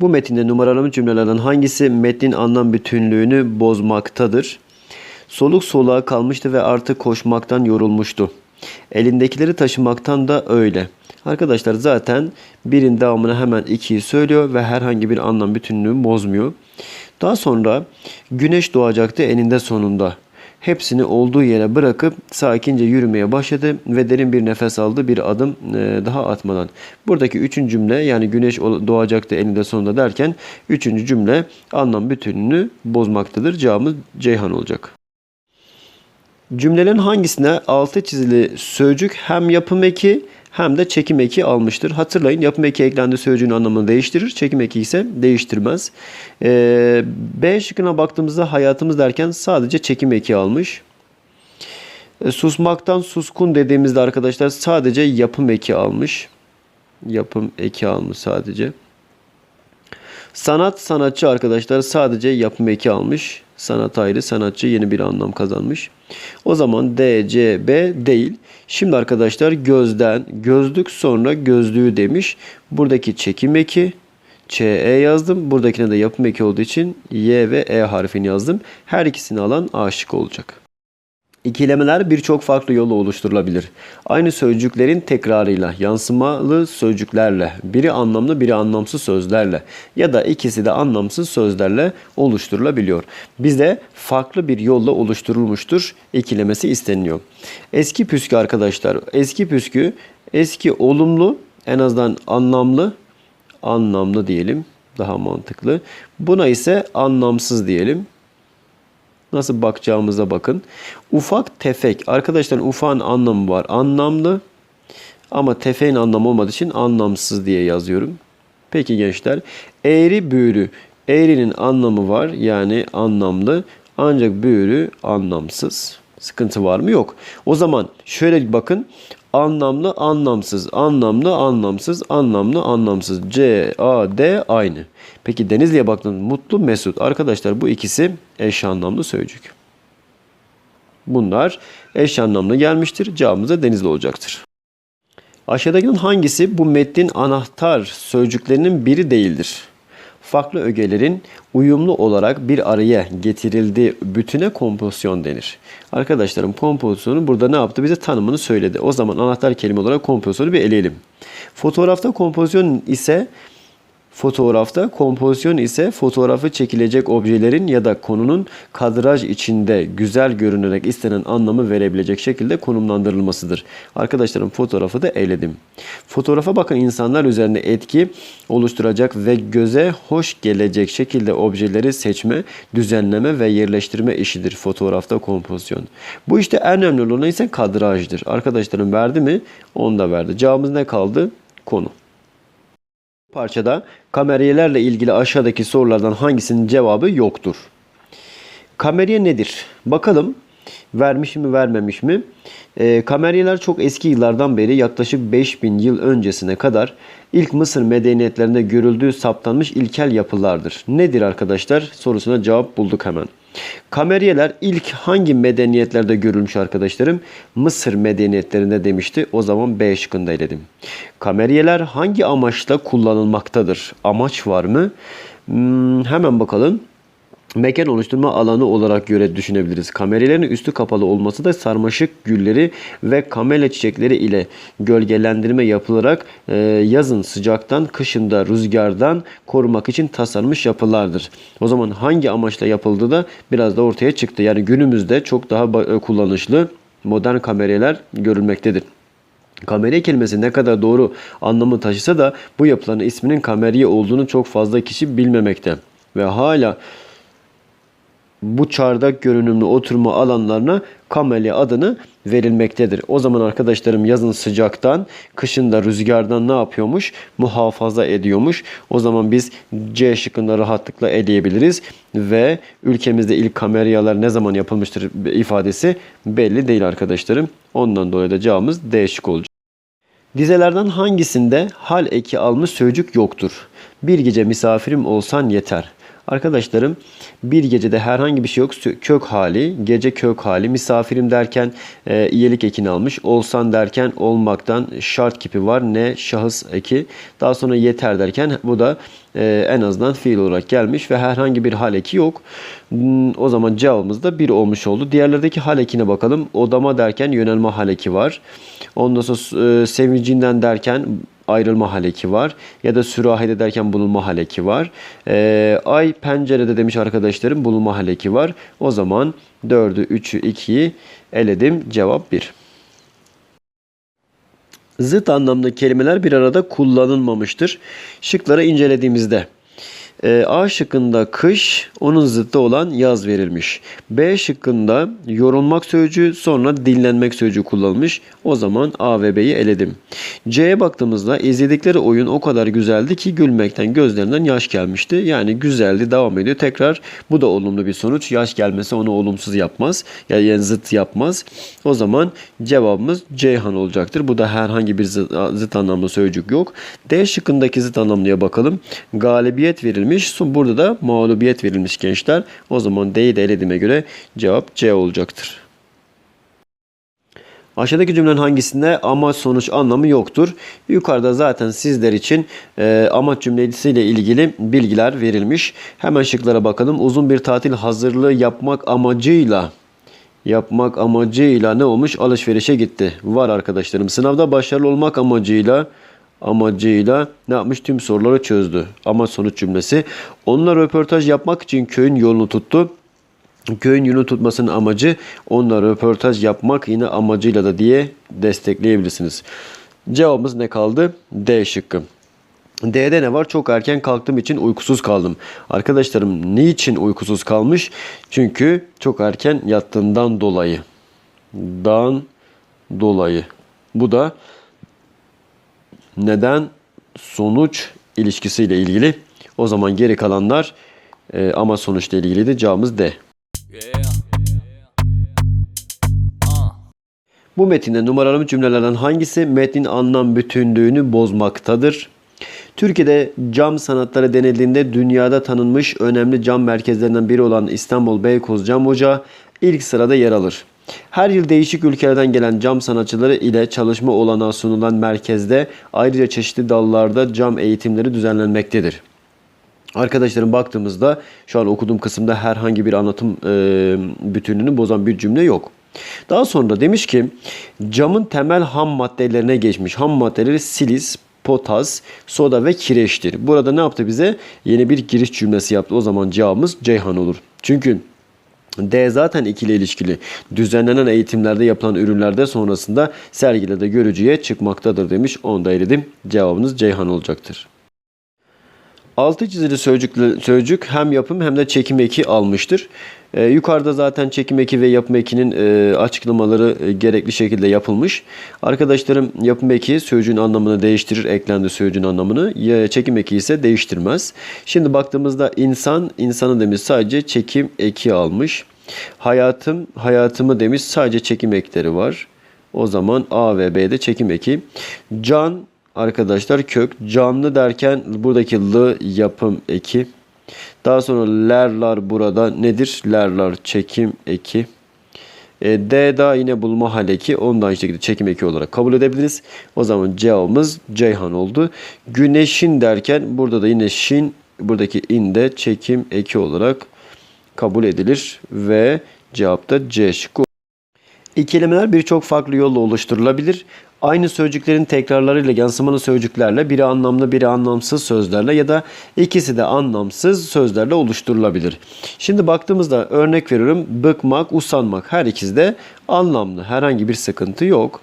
Bu metinde numaralı cümlelerden hangisi metnin anlam bütünlüğünü bozmaktadır? Soluk soluğa kalmıştı ve artık koşmaktan yorulmuştu. Elindekileri taşımaktan da öyle. Arkadaşlar zaten birin devamına hemen ikiyi söylüyor ve herhangi bir anlam bütünlüğü bozmuyor. Daha sonra güneş doğacaktı eninde sonunda. Hepsini olduğu yere bırakıp sakince yürümeye başladı ve derin bir nefes aldı bir adım e, daha atmadan. Buradaki üçüncü cümle yani güneş doğacaktı eninde sonunda derken üçüncü cümle anlam bütününü bozmaktadır. Cevabımız Ceyhan olacak. Cümlelerin hangisine altı çizili sözcük hem yapım eki hem de çekim eki almıştır. Hatırlayın yapım eki eklendi sözcüğün anlamını değiştirir. Çekim eki ise değiştirmez. Ee, B şıkkına baktığımızda hayatımız derken sadece çekim eki almış. E, susmaktan suskun dediğimizde arkadaşlar sadece yapım eki almış. Yapım eki almış sadece. Sanat sanatçı arkadaşlar sadece yapım eki almış. Sanat ayrı, sanatçı yeni bir anlam kazanmış. O zaman D, C, B değil. Şimdi arkadaşlar gözden, gözlük sonra gözlüğü demiş. Buradaki çekim eki, Ç, E yazdım. Buradakine de yapım eki olduğu için Y ve E harfini yazdım. Her ikisini alan A şıkkı olacak. İkilemeler birçok farklı yolla oluşturulabilir. Aynı sözcüklerin tekrarıyla, yansımalı sözcüklerle, biri anlamlı biri anlamsız sözlerle ya da ikisi de anlamsız sözlerle oluşturulabiliyor. Bizde farklı bir yolla oluşturulmuştur. İkilemesi isteniyor. Eski püskü arkadaşlar, eski püskü eski olumlu en azından anlamlı anlamlı diyelim daha mantıklı. Buna ise anlamsız diyelim. Nasıl bakacağımıza bakın. Ufak tefek. Arkadaşlar ufağın anlamı var. Anlamlı ama tefeğin anlamı olmadığı için anlamsız diye yazıyorum. Peki gençler. Eğri büğrü. Eğrinin anlamı var yani anlamlı. Ancak büğrü anlamsız. Sıkıntı var mı? Yok. O zaman şöyle bakın. Anlamlı, anlamsız, anlamlı, anlamsız, anlamlı, anlamsız. C, A, D aynı. Peki Denizli'ye baktığınız mutlu, mesut. Arkadaşlar bu ikisi eş anlamlı sözcük. Bunlar eş anlamlı gelmiştir. Cevabımız da Denizli olacaktır. Aşağıdakilerin hangisi bu metnin anahtar sözcüklerinin biri değildir? Farklı ögelerin uyumlu olarak bir araya getirildiği bütüne kompozisyon denir. Arkadaşlarım kompozisyonu burada ne yaptı? Bize tanımını söyledi. O zaman anahtar kelime olarak kompozisyonu bir eleyelim. Fotoğrafta kompozisyon ise Fotoğrafta kompozisyon ise fotoğrafı çekilecek objelerin ya da konunun kadraj içinde güzel görünerek istenen anlamı verebilecek şekilde konumlandırılmasıdır. Arkadaşlarım fotoğrafı da eledim. Fotoğrafa bakın insanlar üzerinde etki oluşturacak ve göze hoş gelecek şekilde objeleri seçme, düzenleme ve yerleştirme işidir fotoğrafta kompozisyon. Bu işte en önemli olan ise kadrajdır. Arkadaşlarım verdi mi? Onu da verdi. Cevabımız ne kaldı? Konu. Parçada kameriyelerle ilgili aşağıdaki sorulardan hangisinin cevabı yoktur? Kameriye nedir? Bakalım vermiş mi vermemiş mi? E, kameriyeler çok eski yıllardan beri yaklaşık 5000 yıl öncesine kadar ilk Mısır medeniyetlerinde görüldüğü saptanmış ilkel yapılardır. Nedir arkadaşlar? Sorusuna cevap bulduk hemen. Kameriyeler ilk hangi medeniyetlerde görülmüş arkadaşlarım? Mısır medeniyetlerinde demişti. O zaman B şıkkında eledim. Kameriyeler hangi amaçla kullanılmaktadır? Amaç var mı? Hmm, hemen bakalım. Mekan oluşturma alanı olarak göre düşünebiliriz. Kamerelerin üstü kapalı olması da sarmaşık gülleri ve kamela çiçekleri ile gölgelendirme yapılarak e, yazın sıcaktan, kışında rüzgardan korumak için tasarlanmış yapılardır. O zaman hangi amaçla yapıldığı da biraz da ortaya çıktı. Yani günümüzde çok daha e, kullanışlı modern kamereler görülmektedir. Kameriye kelimesi ne kadar doğru anlamı taşısa da bu yapıların isminin kameriye olduğunu çok fazla kişi bilmemekte. Ve hala bu çardak görünümlü oturma alanlarına kamelya adını verilmektedir. O zaman arkadaşlarım yazın sıcaktan, kışın da rüzgardan ne yapıyormuş? Muhafaza ediyormuş. O zaman biz C şıkkında rahatlıkla eleyebiliriz ve ülkemizde ilk kamelyalar ne zaman yapılmıştır ifadesi belli değil arkadaşlarım. Ondan dolayı da cevabımız D şık olacak. Dizelerden hangisinde hal eki almış sözcük yoktur? Bir gece misafirim olsan yeter. Arkadaşlarım bir gecede herhangi bir şey yok. Kök hali, gece kök hali, misafirim derken e, iyilik ekini almış. Olsan derken olmaktan şart kipi var. Ne şahıs eki. Daha sonra yeter derken bu da e, en azından fiil olarak gelmiş ve herhangi bir hal eki yok. Hmm, O zaman cevabımız da 1 olmuş oldu. Diğerlerdeki hal ekine bakalım. Odama derken yönelme hal eki var. Ondan sonra e, sevincinden derken ayrılma haleki var. Ya da sürahide derken bulunma haleki var. Ee, ay pencerede demiş arkadaşlarım bulunma haleki var. O zaman 4'ü, 3'ü, 2'yi eledim. Cevap 1. Zıt anlamlı kelimeler bir arada kullanılmamıştır. Şıkları incelediğimizde e, A şıkkında kış, onun zıttı olan yaz verilmiş. B şıkkında yorulmak sözcüğü sonra dinlenmek sözcüğü kullanılmış. O zaman A ve B'yi eledim. C'ye baktığımızda izledikleri oyun o kadar güzeldi ki gülmekten gözlerinden yaş gelmişti. Yani güzeldi devam ediyor. Tekrar bu da olumlu bir sonuç. Yaş gelmesi onu olumsuz yapmaz. Yani, zıt yapmaz. O zaman cevabımız Ceyhan olacaktır. Bu da herhangi bir zıt, zıt anlamlı sözcük yok. D şıkkındaki zıt anlamlıya bakalım. Galibiyet verilmiş. Son- Burada da mağlubiyet verilmiş gençler. O zaman D'yi de elediğime göre cevap C olacaktır. Aşağıdaki cümlenin hangisinde amaç sonuç anlamı yoktur? Yukarıda zaten sizler için e, amaç cümlesiyle ilgili bilgiler verilmiş. Hemen şıklara bakalım. Uzun bir tatil hazırlığı yapmak amacıyla yapmak amacıyla ne olmuş? Alışverişe gitti. Var arkadaşlarım. Sınavda başarılı olmak amacıyla amacıyla ne yapmış? Tüm soruları çözdü. Amaç sonuç cümlesi. Onunla röportaj yapmak için köyün yolunu tuttu. Köyün yolunu tutmasının amacı onunla röportaj yapmak yine amacıyla da diye destekleyebilirsiniz. Cevabımız ne kaldı? D şıkkı. D'de ne var? Çok erken kalktığım için uykusuz kaldım. Arkadaşlarım niçin uykusuz kalmış? Çünkü çok erken yattığından dolayı. Dan dolayı. Bu da neden sonuç ilişkisiyle ilgili. O zaman geri kalanlar e, ama sonuçla ilgiliydi. Cevabımız D. Bu metinde numaralı cümlelerden hangisi metnin anlam bütünlüğünü bozmaktadır? Türkiye'de cam sanatları denildiğinde dünyada tanınmış önemli cam merkezlerinden biri olan İstanbul Beykoz Cam Ocağı ilk sırada yer alır. Her yıl değişik ülkelerden gelen cam sanatçıları ile çalışma olanağı sunulan merkezde ayrıca çeşitli dallarda cam eğitimleri düzenlenmektedir. Arkadaşlarım baktığımızda şu an okuduğum kısımda herhangi bir anlatım e, bütünlüğünü bozan bir cümle yok. Daha sonra demiş ki camın temel ham maddelerine geçmiş. Ham maddeleri silis, potas, soda ve kireçtir. Burada ne yaptı bize? Yeni bir giriş cümlesi yaptı. O zaman cevabımız Ceyhan olur. Çünkü D zaten ikili ilişkili. Düzenlenen eğitimlerde yapılan ürünlerde sonrasında sergilerde görücüye çıkmaktadır demiş. Onu da eledim. Cevabınız Ceyhan olacaktır. Altı çizili sözcük, sözcük hem yapım hem de çekim eki almıştır. Ee, yukarıda zaten çekim eki ve yapım ekinin e, açıklamaları e, gerekli şekilde yapılmış. Arkadaşlarım yapım eki sözcüğün anlamını değiştirir, eklendi sözcüğün anlamını. Ya, çekim eki ise değiştirmez. Şimdi baktığımızda insan, insanı demiş sadece çekim eki almış. Hayatım, hayatımı demiş sadece çekim ekleri var. O zaman A ve B'de çekim eki. Can, arkadaşlar kök. Canlı derken buradaki l yapım eki. Daha sonra lerlar burada nedir? Lerlar çekim eki. E, D da yine bulma hal eki. Onu da aynı şekilde çekim eki olarak kabul edebiliriz. O zaman cevabımız Ceyhan oldu. Güneşin derken burada da yine şin buradaki in de çekim eki olarak kabul edilir ve cevap da C şıkkı. İkilimeler birçok farklı yolla oluşturulabilir. Aynı sözcüklerin tekrarlarıyla yansımalı sözcüklerle biri anlamlı biri anlamsız sözlerle ya da ikisi de anlamsız sözlerle oluşturulabilir. Şimdi baktığımızda örnek veriyorum bıkmak, usanmak her ikisi de anlamlı. Herhangi bir sıkıntı yok.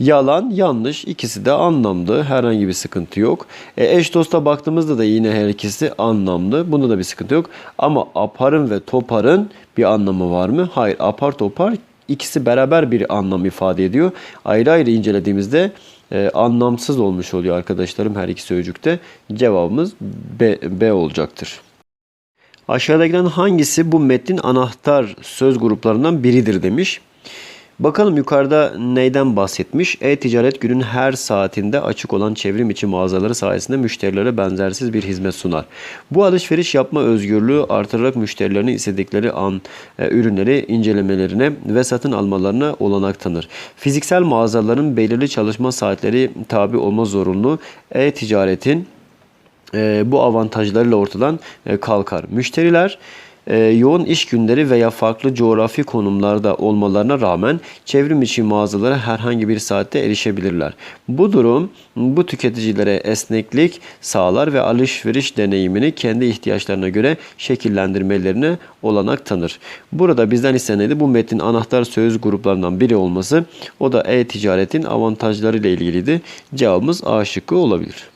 Yalan, yanlış ikisi de anlamlı. Herhangi bir sıkıntı yok. E, eş dosta baktığımızda da yine her ikisi anlamlı. Bunda da bir sıkıntı yok. Ama aparın ve toparın bir anlamı var mı? Hayır. Apar topar ikisi beraber bir anlam ifade ediyor. Ayrı ayrı incelediğimizde e, anlamsız olmuş oluyor arkadaşlarım her iki sözcükte. Cevabımız B, B olacaktır. Aşağıdakilerden hangisi bu metnin anahtar söz gruplarından biridir demiş. Bakalım yukarıda neyden bahsetmiş? E-ticaret günün her saatinde açık olan çevrim içi mağazaları sayesinde müşterilere benzersiz bir hizmet sunar. Bu alışveriş yapma özgürlüğü artırarak müşterilerin istedikleri an e, ürünleri incelemelerine ve satın almalarına olanak tanır. Fiziksel mağazaların belirli çalışma saatleri tabi olma zorunluluğu e-ticaretin e, bu avantajlarıyla ortadan e, kalkar. Müşteriler e, yoğun iş günleri veya farklı coğrafi konumlarda olmalarına rağmen çevrim içi mağazalara herhangi bir saatte erişebilirler. Bu durum bu tüketicilere esneklik sağlar ve alışveriş deneyimini kendi ihtiyaçlarına göre şekillendirmelerine olanak tanır. Burada bizden istenedi bu metnin anahtar söz gruplarından biri olması. O da e-ticaretin avantajlarıyla ilgiliydi. Cevabımız A şıkkı olabilir.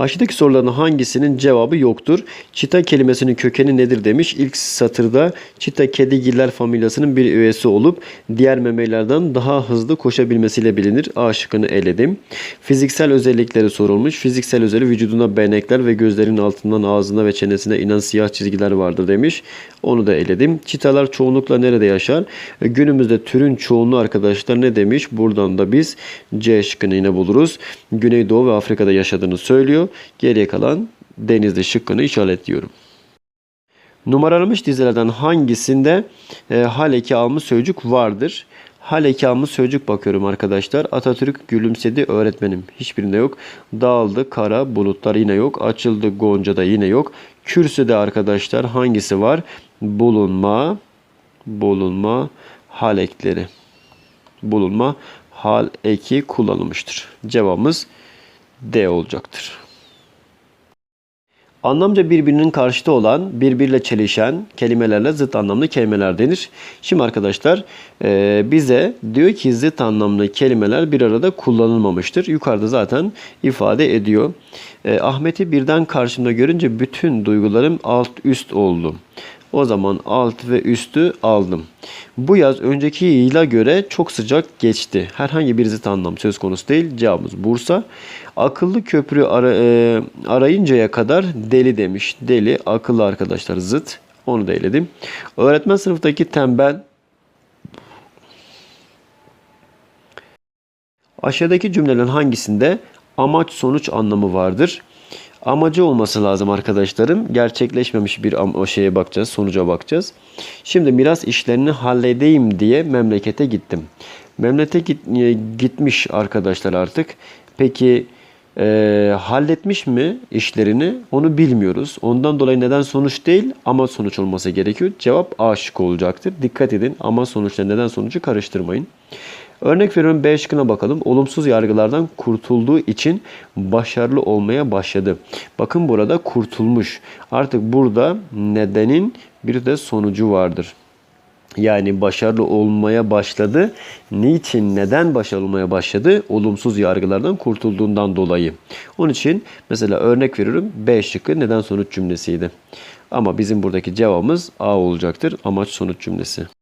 Aşağıdaki soruların hangisinin cevabı yoktur? Çita kelimesinin kökeni nedir demiş. İlk satırda çita kedigiller familyasının bir üyesi olup diğer memelerden daha hızlı koşabilmesiyle bilinir. A şıkkını eledim. Fiziksel özellikleri sorulmuş. Fiziksel özelliği vücuduna benekler ve gözlerinin altından ağzına ve çenesine inen siyah çizgiler vardır demiş. Onu da eledim. Çitalar çoğunlukla nerede yaşar? Günümüzde türün çoğunluğu arkadaşlar ne demiş? Buradan da biz C şıkkını yine buluruz. Güneydoğu ve Afrika'da yaşadığını söylüyor. Geriye kalan denizde şıkkını işaretliyorum. Numaralamış dizelerden hangisinde e, hal eki almış sözcük vardır? Hal eki almış sözcük bakıyorum arkadaşlar. Atatürk gülümsedi öğretmenim. Hiçbirinde yok. Dağıldı kara bulutlar yine yok. Açıldı goncada yine yok. Kürsüde arkadaşlar hangisi var? Bulunma, bulunma hal ekleri. Bulunma hal eki kullanılmıştır. Cevabımız D olacaktır. Anlamca birbirinin karşıtı olan, birbiriyle çelişen kelimelerle zıt anlamlı kelimeler denir. Şimdi arkadaşlar e, bize diyor ki zıt anlamlı kelimeler bir arada kullanılmamıştır. Yukarıda zaten ifade ediyor. E, Ahmet'i birden karşımda görünce bütün duygularım alt üst oldu. O zaman alt ve üstü aldım. Bu yaz önceki yıla göre çok sıcak geçti. Herhangi bir zıt anlam söz konusu değil. Cevabımız Bursa. Akıllı köprü ara, e, arayıncaya kadar deli demiş. Deli, akıllı arkadaşlar zıt. Onu da eledim. Öğretmen sınıftaki tembel Aşağıdaki cümlelerin hangisinde amaç sonuç anlamı vardır? Amacı olması lazım arkadaşlarım. Gerçekleşmemiş bir şeye bakacağız, sonuca bakacağız. Şimdi miras işlerini halledeyim diye memlekete gittim. Memlekete git- e, gitmiş arkadaşlar artık. Peki e, halletmiş mi işlerini onu bilmiyoruz. Ondan dolayı neden sonuç değil ama sonuç olması gerekiyor. Cevap A şıkkı olacaktır. Dikkat edin ama sonuçla neden sonucu karıştırmayın. Örnek veriyorum B şıkkına bakalım. Olumsuz yargılardan kurtulduğu için başarılı olmaya başladı. Bakın burada kurtulmuş. Artık burada nedenin bir de sonucu vardır. Yani başarılı olmaya başladı. Niçin, neden başarılı olmaya başladı? Olumsuz yargılardan kurtulduğundan dolayı. Onun için mesela örnek veriyorum B şıkkı neden sonuç cümlesiydi. Ama bizim buradaki cevabımız A olacaktır. Amaç sonuç cümlesi.